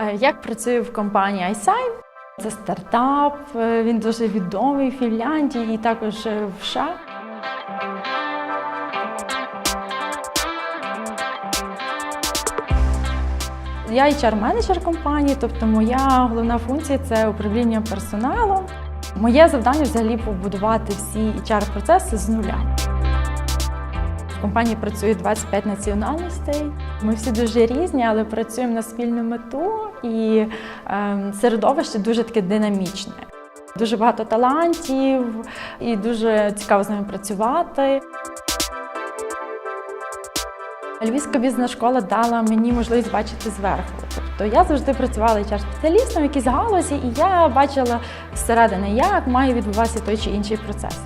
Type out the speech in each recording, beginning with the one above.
Е, Як працюю в компанії iSign? Це стартап, е, він дуже відомий в Фінляндії і також е, в США. Я HR-менеджер компанії, тобто моя головна функція це управління персоналом. Моє завдання взагалі побудувати всі HR-процеси з нуля. Компанії працює 25 національностей. Ми всі дуже різні, але працюємо на спільну мету, і е, середовище дуже таке динамічне. Дуже багато талантів, і дуже цікаво з ними працювати. Львівська бізнес-школа дала мені можливість бачити зверху. Тобто я завжди працювала HR-спеціалістом в якійсь галузі, і я бачила зсередини, як має відбуватися той чи інший процес.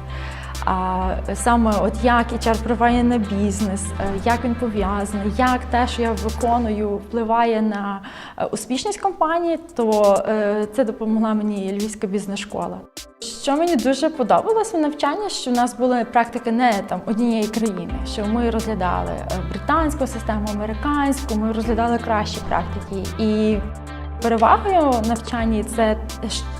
А саме от як HR впливає на бізнес, е, як він пов'язаний, як те, що я виконую, впливає на е, успішність компанії, то е, це допомогла мені Львівська бізнес-школа. Що мені дуже подобалося в навчанні, що в нас були практики не там однієї країни, що ми розглядали британську систему, американську, ми розглядали кращі практики. І перевагою в навчанні це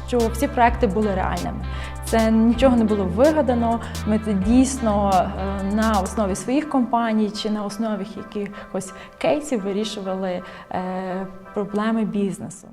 що всі проекти були реальними. Це нічого не було вигадано. Ми це дійсно е, на основі своїх компаній чи на основі якихось кейсів вирішували е, проблеми бізнесу.